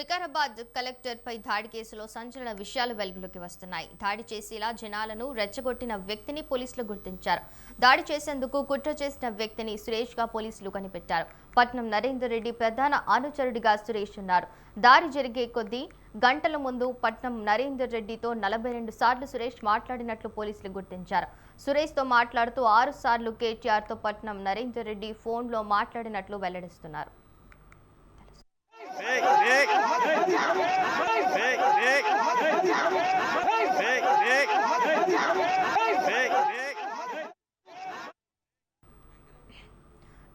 Vikarabad collector పై దాడి కేసులో సంచలన విషయాలు వెలుగులోకి వస్తున్నాయి. దాడి చేసేలా జనాలను రెచ్చగొట్టిన వ్యక్తిని పోలీసులు గుర్తించారు. దాడి చేసేందుకు కుట్ర చేసిన వ్యక్తిని సురేష్గా పోలీసులు కనిపెట్టారు. పట్నం నరేందర్ రెడ్డి ప్రధాన అనుచరుడిగా సురేష్ ఉన్నారు. దాడి జరిగే కొద్దీ గంటల ముందు పట్నం నరేందర్ రెడ్డితో నలభై రెండు సార్లు సురేష్ మాట్లాడినట్లు పోలీసులు గుర్తించారు. సురేష్తో మాట్లాడుతూ ఆరు సార్లు కేటీఆర్తో పట్నం నరేందర్ రెడ్డి ఫోన్లో మాట్లాడినట్లు వెల్లడిస్తున్నారు.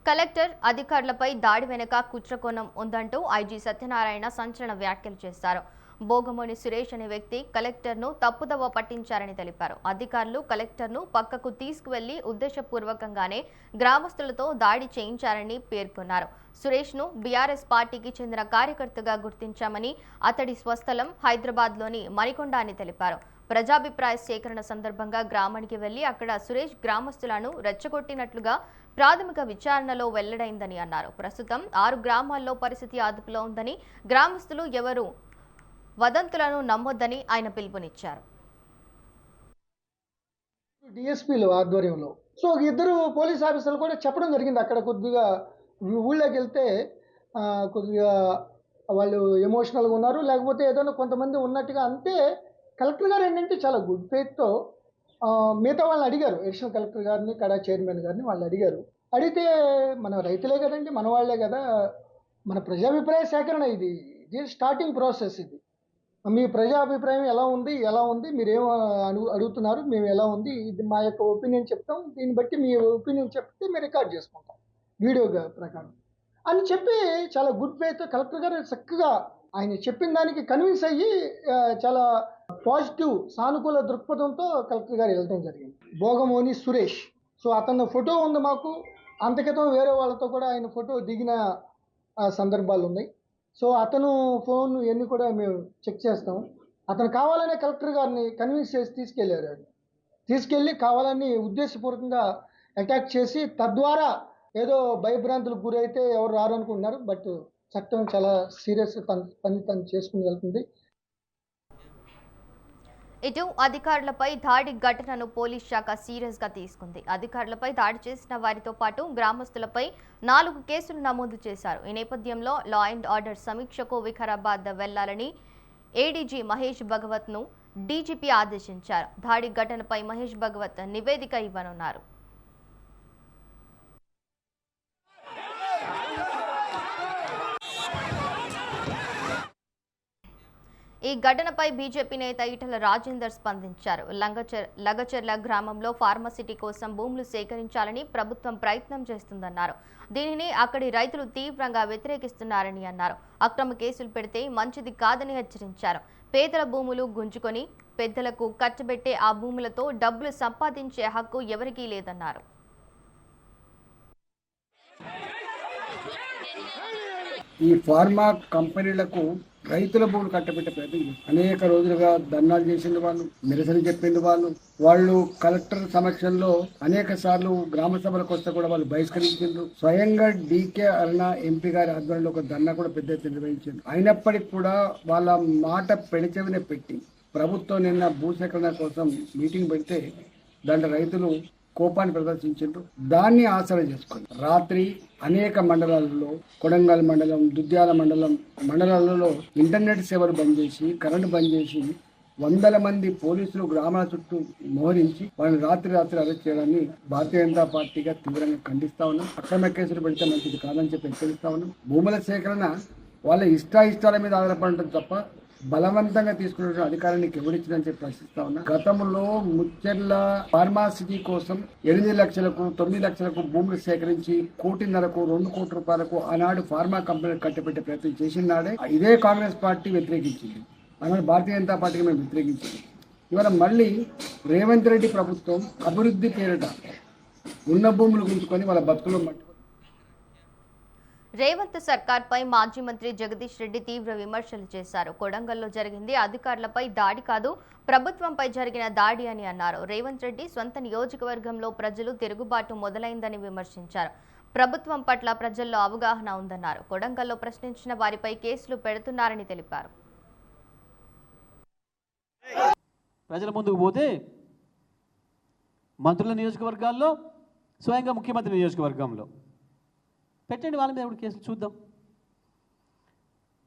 కలెక్టర్ అధికారులపై దాడి వెనుక కుట్రకోణం ఉందంటూ ఐజీ సత్యనారాయణ సంచలన వ్యాఖ్యలు చేశారు. భోగమోని సురేష్ అనే వ్యక్తి కలెక్టర్ను తప్పుదవ పట్టించారని తెలిపారు. అధికారులు కలెక్టర్ను పక్కకు తీసుకువెళ్ళి ఉద్దేశపూర్వకంగానే గ్రామస్తులతో దాడి చేయించారని పేర్కొన్నారు. సురేష్ను బీఆర్ఎస్ పార్టీకి చెందిన కార్యకర్తగా గుర్తించామని అతడి స్వస్థలం హైదరాబాద్లోని మణికొండ అని తెలిపారు. ప్రజాభిప్రాయ సేకరణ సందర్భంగా గ్రామానికి వెళ్ళి అక్కడ సురేష్ గ్రామస్తులను రెచ్చగొట్టినట్లుగా ప్రాథమిక విచారణలో వెల్లడైందని అన్నారు. ప్రస్తుతం ఆరు గ్రామాల్లో పరిస్థితి అదుపులో ఉందని గ్రామస్తులు ఎవరు వదంతులను నమ్మొద్దని ఆయన పిలుపునిచ్చారు. డిఎస్పీలు ఆధ్వర్యంలో. సో ఇద్దరు పోలీస్ ఆఫీసర్లు కూడా చెప్పడం జరిగింది అక్కడ కొద్దిగా ఊళ్ళోకి వెళ్తే కొద్దిగా వాళ్ళు ఎమోషనల్గా ఉన్నారు. లేకపోతే ఏదైనా కొంతమంది ఉన్నట్టుగా అంతే కలెక్టర్ గారు ఏంటంటే చాలా గుడ్ ఫెయిత్తో మిగతా వాళ్ళని అడిగారు. అడిషనల్ కలెక్టర్ గారిని కడా చైర్మన్ గారిని వాళ్ళు అడిగారు. అడిగితే మన రైతులే కదండి మన వాళ్ళే కదా. మన ప్రజాభిప్రాయ సేకరణ ఇది. ఇది స్టార్టింగ్ ప్రాసెస్ ఇది. మీ ప్రజాభిప్రాయం ఎలా ఉంది? ఎలా ఉంది? మీరేం అడుగు అడుగుతున్నారు? మేము ఎలా ఉంది? ఇది మా యొక్క ఒపీనియన్ చెప్తాం. దీన్ని బట్టి మీ ఒపీనియన్ చెప్తే మేము రికార్డ్ చేసుకుంటాం. వీడియో ప్రకారం. అని చెప్పి చాలా గుడ్ వేతో కలెక్టర్ గారు చక్కగా ఆయన చెప్పిన దానికి కన్విన్స్ అయ్యి చాలా పాజిటివ్ సానుకూల దృక్పథంతో కలెక్టర్ గారు వెళ్ళడం జరిగింది. భోగమోని సురేష్. సో అతను ఫోటో ఉంది మాకు. అంతకితం వేరే వాళ్ళతో కూడా ఆయన ఫోటో దిగిన సందర్భాలు ఉన్నాయి సో అతను ఫోన్ ఇవన్నీ కూడా మేము చెక్ చేస్తాం. అతను కావాలనే కలెక్టర్ గారిని కన్విన్స్ చేసి తీసుకెళ్ళారు తీసుకెళ్ళి కావాలని ఉద్దేశపూర్వకంగా అటాక్ చేసి తద్వారా ఏదో భయభ్రాంతులకు గురైతే ఎవరు రారు అనుకుంటున్నారు బట్ చట్టం చాలా సీరియస్ పని పని తను చేసుకుని వెళ్తుంది. ఇటు అధికారులపై దాడి ఘటనను పోలీస్ శాఖ సీరియస్గా తీసుకుంది. అధికారులపై దాడి చేసిన వారితో పాటు గ్రామస్తులపై నాలుగు కేసులు నమోదు చేశారు. ఈ నేపథ్యంలో లా అండ్ ఆర్డర్ సమీక్షకు వికారాబాద్ వెళ్ళాలని ఏడీజీ మహేష్ భగవత్ను డీజీపీ ఆదేశించారు. దాడి ఘటనపై మహేష్ భగవత్ నివేదిక ఇవ్వనున్నారు. ఈ ఘటనపై బీజేపీ నేత ఈటల రాజేందర్ స్పందించారు. లంగచర్ లగచర్ల గ్రామంలో ఫార్మసిటీ కోసం భూములు సేకరించాలని ప్రభుత్వం ప్రయత్నం చేస్తుందన్నారు. దీనిని అక్కడి రైతులు తీవ్రంగా వ్యతిరేకిస్తున్నారని అన్నారు. అక్రమ కేసులు పెడితే మంచిది కాదని హెచ్చరించారు. పేదల భూములు గుంజుకొని పెద్దలకు కట్టబెట్టే ఆ భూములతో డబ్బులు సంపాదించే హక్కు ఎవరికీ లేదన్నారు. ఈ ఫార్మా కంపెనీలకు రైతుల భూములు కట్టబెట్టే ప్రయత్నం అనేక రోజులుగా ధర్నాలు చేసిండు వాళ్ళు నిరసన చెప్పిండు వాళ్ళు. వాళ్ళు కలెక్టర్ సమక్షంలో అనేక సార్లు గ్రామ సభలకు వస్తే కూడా వాళ్ళు బహిష్కరించిండ్రు. స్వయంగా డీకే అరుణ ఎంపీ గారి ఆధ్వర్యంలో ఒక ధర్నా కూడా పెద్ద ఎత్తున నిర్వహించింది అయినప్పటికీ కూడా వాళ్ళ మాట పెడచెవిన పెట్టి ప్రభుత్వం నిన్న భూసేకరణ కోసం మీటింగ్ పెడితే దాంట్లో రైతులు కోపాన్ని ప్రదర్శించారు దాన్ని ఆసరా చేసుకుని రాత్రి అనేక మండలాలలో కొడంగల్ మండలం దుద్యాల మండలం మండలాలలో ఇంటర్నెట్ సేవలు బంద్ చేసి కరెంటు బంద్ చేసి వందల మంది పోలీసులు గ్రామాల చుట్టూ మోహరించి వాళ్ళని రాత్రి రాత్రి అరెస్ట్ చేయడాన్ని భారతీయ జనతా పార్టీగా తీవ్రంగా ఖండిస్తా ఉన్నాం. అక్రమ కేసులు పెడితే మంచిది కాదని చెప్పి హెచ్చరిస్తా ఉన్నాం. భూముల సేకరణ వాళ్ళ ఇష్టాయిష్టాల మీద ఆధారపడటం తప్ప బలవంతంగా తీసుకున్న అధికారాన్ని ఎవరిచ్చిందని చెప్పి ప్రశ్నిస్తా ఉన్నా. గతంలో ముచ్చెర్ల ఫార్మాసిటీ కోసం ఎనిమిది లక్షలకు తొమ్మిది లక్షలకు భూములు సేకరించి కోటిన్నరకు రెండు కోట్ల రూపాయలకు ఆనాడు ఫార్మా కంపెనీ కట్టబెట్టే ప్రయత్నం చేసిన నాడే ఇదే కాంగ్రెస్ పార్టీ వ్యతిరేకించింది. అలాగే భారతీయ జనతా పార్టీకి మేము వ్యతిరేకించింది. ఇవాళ మళ్ళీ రేవంత్ రెడ్డి ప్రభుత్వం అభివృద్ధి పేరిట ఉన్న భూములు గుంజుకొని వాళ్ళ భక్తులు మట్టి రేవంత్ సర్కార్పై మాజీ మంత్రి జగదీష్ రెడ్డి తీవ్ర విమర్శలు చేశారు. కొడంగల్లో జరిగింది అధికారులపై దాడి కాదు ప్రభుత్వంపై జరిగిన దాడి అని అన్నారు. రేవంత్ రెడ్డి సొంత నియోజకవర్గంలో ప్రజలు తిరుగుబాటు మొదలైందని విమర్శించారు. ప్రభుత్వం పట్ల ప్రజల్లో అవగాహన ఉందన్నారు. కొడంగల్లో ప్రశ్నించిన వారిపై కేసులు పెడుతున్నారని తెలిపారు. ప్రజల ముందుకు పోతే మంత్రుల నియోజకవర్గాల్లో స్వయంగా ముఖ్యమంత్రి నియోజకవర్గంలో. పెట్టండి వాళ్ళ మీద కూడా కేసులు చూద్దాం.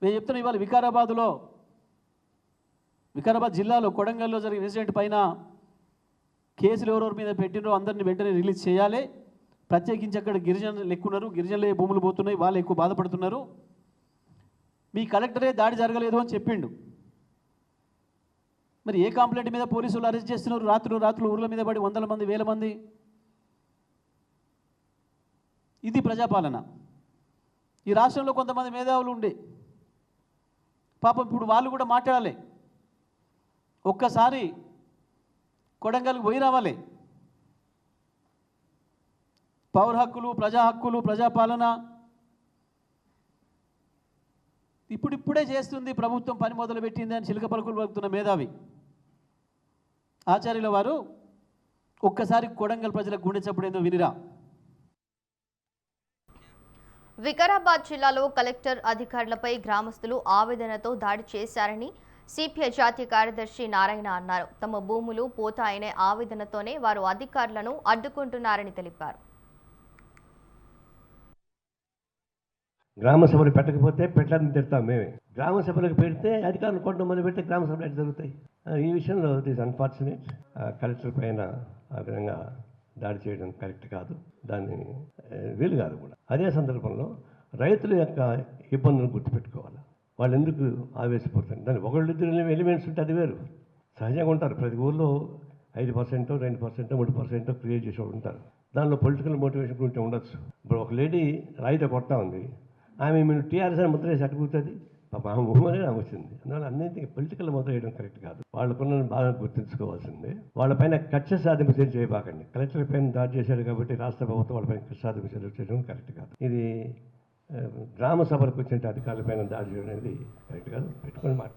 నేను చెప్తున్నా ఇవాళ వికారాబాదులో వికారాబాద్ జిల్లాలో కొడంగల్లో జరిగిన ఇన్సిడెంట్ పైన కేసులు ఎవరెవరి మీద పెట్టినో అందరిని వెంటనే రిలీజ్ చేయాలి. ప్రత్యేకించి అక్కడ గిరిజనులు ఎక్కున్నారు గిరిజనులే భూములు పోతున్నాయి. వాళ్ళు ఎక్కువ బాధపడుతున్నారు. మీ కలెక్టరే దాడి జరగలేదు అని చెప్పిండు. మరి ఏ కంప్లైంట్ మీద పోలీసులు అరెస్ట్ చేస్తున్నారు? రాత్రులు రాత్రులు ఊర్ల మీద పడి వందల మంది వేల మంది ఇది ప్రజాపాలన. ఈ రాష్ట్రంలో కొంతమంది మేధావులు ఉండే. పాపం ఇప్పుడు వాళ్ళు కూడా మాట్లాడాలి. ఒక్కసారి కొడంగల్కి పోయి రావాలి. పౌర హక్కులు ప్రజా హక్కులు ప్రజాపాలన ఇప్పుడిప్పుడే చేస్తుంది ప్రభుత్వం పని మొదలు పెట్టింది అని చిలుక పలుకులు పలుకుతున్న మేధావి. ఆచార్యుల వారు ఒక్కసారి కొడంగల్ ప్రజలకు గుండె చప్పుడేందో వినిరా. వికారాబాద్ జిల్లాలో కలెక్టర్ అధికారులపై గ్రామస్తులు ఆవేదనతో దాడి చేశారని సిపిఐ జాతీయ కార్యదర్శి నారాయణ అన్నారు. తమ భూములు పోతాయనే ఆవేదనతోనే వారు అధికారులను అడ్డుకుంటున్నారని తెలిపారు. గ్రామ సభలు పెట్టకపోతే పెట్టాలని తిడతాం మేమే. గ్రామ సభలకు పెడితే అధికారులు కొట్టడం మొదలు పెడితే గ్రామ సభలు ఎట్లా జరుగుతాయి? ఈ విషయంలో ఇట్ ఈస్ అన్ఫార్చునేట్ కలెక్టర్ పైన ఆ విధంగా దాడి చేయడం కరెక్ట్ కాదు. దాన్ని వీలు కాదు కూడా. అదే సందర్భంలో రైతుల యొక్క ఇబ్బందులు గుర్తుపెట్టుకోవాలి. వాళ్ళు ఎందుకు ఆవేశపడుతుంది దాని ఒకళ్ళిద్దరు ఎలిమెంట్స్ ఉంటే అది వేరు. సహజంగా ఉంటారు. ప్రతి ఊర్లో ఐదు పర్సెంట్ రెండు పర్సెంట్ మూడు పర్సెంట్ క్రియేట్ చేసేవాళ్ళు ఉంటారు. దానిలో పొలిటికల్ మోటివేషన్ గురించి ఉండొచ్చు. ఇప్పుడు ఒక లేడీ రాయితో కొడతా ఉంది. ఆమె మీరు టీఆర్ఎస్ అని ముద్ర వేసి అటుకుతుంది పాప ఆమె వచ్చింది. అందువల్ల అన్నింటికి పొలిటికల్ మొదలు వేయడం కరెక్ట్ కాదు. వాళ్ళకున్న బాగా గుర్తుంచుకోవాల్సిందే. వాళ్ళపైన కక్ష సాధింపు చర్య చేయబాకండి. కలెక్టర్ పైన దాడి చేశాడు కాబట్టి రాష్ట్ర ప్రభుత్వం వాళ్ళపైన కక్ష సాధింపు చర్య చేయడం కరెక్ట్ కాదు. ఇది గ్రామ సభలకు వచ్చిన అధికారులపైన దాడి చేయడం అనేది కరెక్ట్ కాదు. పెట్టుకొని మాట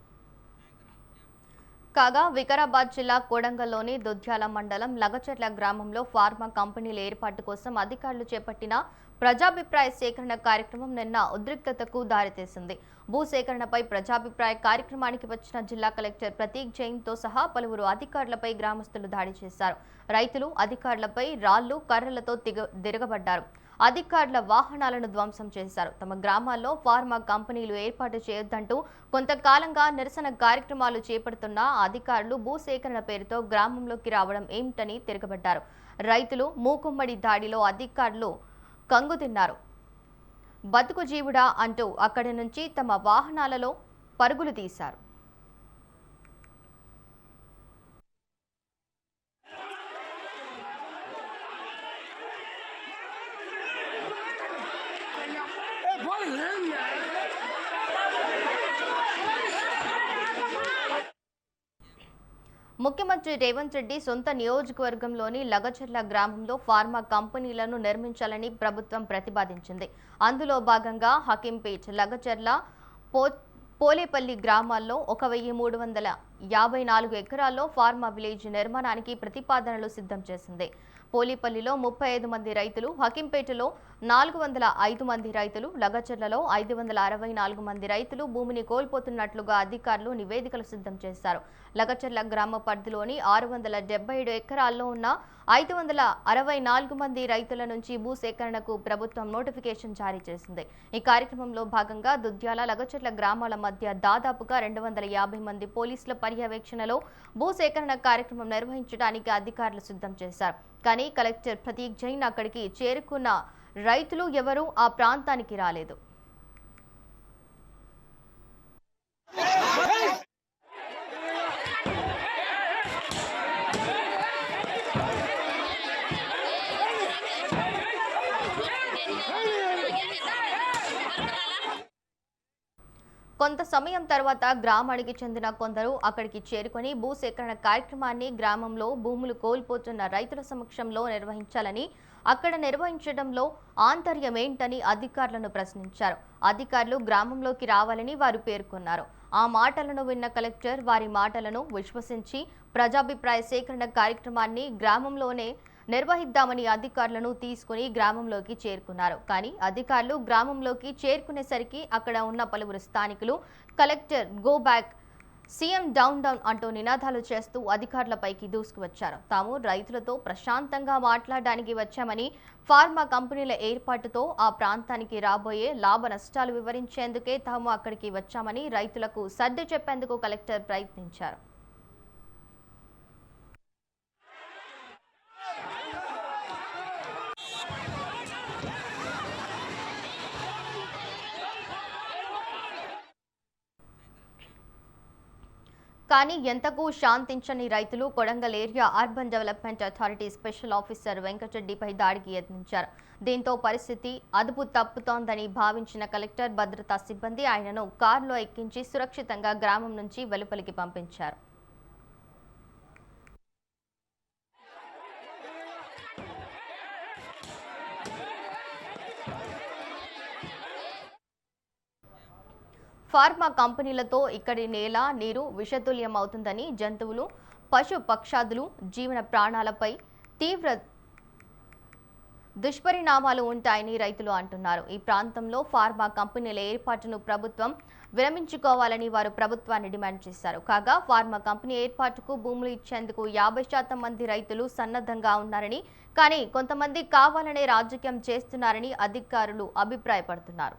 కాగా వికారాబాద్ జిల్లా కోడంగల్లోని దుధ్యాల మండలం లగచర్ల గ్రామంలో ఫార్మా కంపెనీల ఏర్పాటు కోసం అధికారులు చేపట్టిన ప్రజాభిప్రాయ సేకరణ కార్యక్రమం నిన్న ఉద్రిక్తతకు దారితీసింది. భూసేకరణపై ప్రజాభిప్రాయ కార్యక్రమానికి వచ్చిన జిల్లా కలెక్టర్ ప్రతీక్ జైన్తో సహా పలువురు అధికారులపై గ్రామస్తులు దాడి చేశారు. రైతులు అధికారులపై రాళ్ళు కర్రలతో తిగ అధికారుల వాహనాలను ధ్వంసం చేశారు. తమ గ్రామాల్లో ఫార్మా కంపెనీలు ఏర్పాటు చేయొద్దంటూ కొంతకాలంగా నిరసన కార్యక్రమాలు చేపడుతున్న అధికారులు భూసేకరణ పేరుతో గ్రామంలోకి రావడం ఏమిటని తిరగబడ్డారు. రైతులు మూకుమ్మడి దాడిలో అధికారులు కంగుతిన్నారు బతుకు జీవుడా అంటూ అక్కడి నుంచి తమ వాహనాలలో పరుగులు తీశారు. ముఖ్యమంత్రి రేవంత్ రెడ్డి సొంత నియోజకవర్గంలోని లగచర్ల గ్రామంలో ఫార్మా కంపెనీలను నిర్మించాలని ప్రభుత్వం ప్రతిపాదించింది. అందులో భాగంగా హకీంపేట్ లగచర్ల పో పోలేపల్లి గ్రామాల్లో ఒక వెయ్యి మూడు వందల యాభై నాలుగు ఎకరాల్లో ఫార్మా విలేజ్ నిర్మాణానికి ప్రతిపాదనలు సిద్ధం చేసింది. పోలేపల్లిలో ముప్పై ఐదు మంది రైతులు హకీంపేటలో నాలుగు వందల ఐదు మంది రైతులు లగచర్లలో ఐదు వందల అరవై నాలుగు మంది రైతులు భూమిని కోల్పోతున్నట్లుగా అధికారులు నివేదికలు సిద్ధం చేశారు. లగచర్ల గ్రామ పరిధిలోని ఆరు వందల డెబ్బై ఏడు ఎకరాల్లో ఉన్న ఐదు వందల అరవై నాలుగు మంది రైతుల నుంచి భూసేకరణకు ప్రభుత్వం నోటిఫికేషన్ జారీ చేసింది. ఈ కార్యక్రమంలో భాగంగా దుద్యాల లగచర్ల గ్రామాల మధ్య దాదాపుగా రెండు వందల యాభై మంది పోలీసుల పర్యవేక్షణలో భూసేకరణ కార్యక్రమం నిర్వహించడానికి అధికారులు సిద్ధం చేశారు. కానీ కలెక్టర్ ప్రతీక్ జైన్ అక్కడికి చేరుకున్న రైతులు ఎవరూ ఆ ప్రాంతానికి రాలేదు. కొంత సమయం తర్వాత గ్రామానికి చెందిన కొందరు అక్కడికి చేరుకొని భూసేకరణ కార్యక్రమాన్ని గ్రామంలో భూములు కోల్పోతున్న రైతుల సమక్షంలో నిర్వహించాలని అక్కడ నిర్వహించడంలో ఆంతర్యమేంటని అధికారులను ప్రశ్నించారు. అధికారులు గ్రామంలోకి రావాలని వారు పేర్కొన్నారు. ఆ మాటలను విన్న కలెక్టర్ వారి మాటలను విశ్వసించి ప్రజాభిప్రాయ సేకరణ కార్యక్రమాన్ని గ్రామంలోనే నిర్వహిద్దామని అధికారులను తీసుకుని గ్రామంలోకి చేరుకున్నారు. కానీ అధికారులు గ్రామంలోకి చేరుకునేసరికి అక్కడ ఉన్న పలువురు స్థానికులు collector go back CM down down అంటూ నినాదాలు చేస్తూ అధికారులపైకి దూసుకువచ్చారు. తాము రైతులతో ప్రశాంతంగా మాట్లాడడానికి వచ్చామని ఫార్మా కంపెనీల ఏర్పాటుతో ఆ ప్రాంతానికి రాబోయే లాభ నష్టాలు వివరించేందుకే తాము అక్కడికి వచ్చామని రైతులకు సర్ది చెప్పేందుకు కలెక్టర్ ప్రయత్నించారు. కానీ ఎంతకు శాంతించని రైతులు Kodangal area urban development authority special officer వెంకటరెడ్డిపై దాడికి యత్నించారు. దీంతో పరిస్థితి అదుపు తప్పుతోందని భావించిన కలెక్టర్ భద్రతా సిబ్బంది ఆయనను కారులో ఎక్కించి సురక్షితంగా గ్రామం నుంచి వెలుపలికి పంపించారు. ఫార్మా కంపెనీలతో ఇక్కడి నేల నీరు విషతుల్యం అవుతుందని జంతువులు పశు పక్షాదులు జీవన ప్రాణాలపై తీవ్ర దుష్పరిణామాలు ఉంటాయని రైతులు అంటున్నారు. ఈ ప్రాంతంలో ఫార్మా కంపెనీల ఏర్పాటును ప్రభుత్వం విరమించుకోవాలని వారు ప్రభుత్వాన్ని డిమాండ్ చేశారు. కాగా ఫార్మా కంపెనీ ఏర్పాటుకు భూములు ఇచ్చేందుకు యాభై శాతం మంది రైతులు సన్నద్ధంగా ఉన్నారని కానీ కొంతమంది కావాలనే రాజకీయం చేస్తున్నారని అధికారులు అభిప్రాయపడుతున్నారు.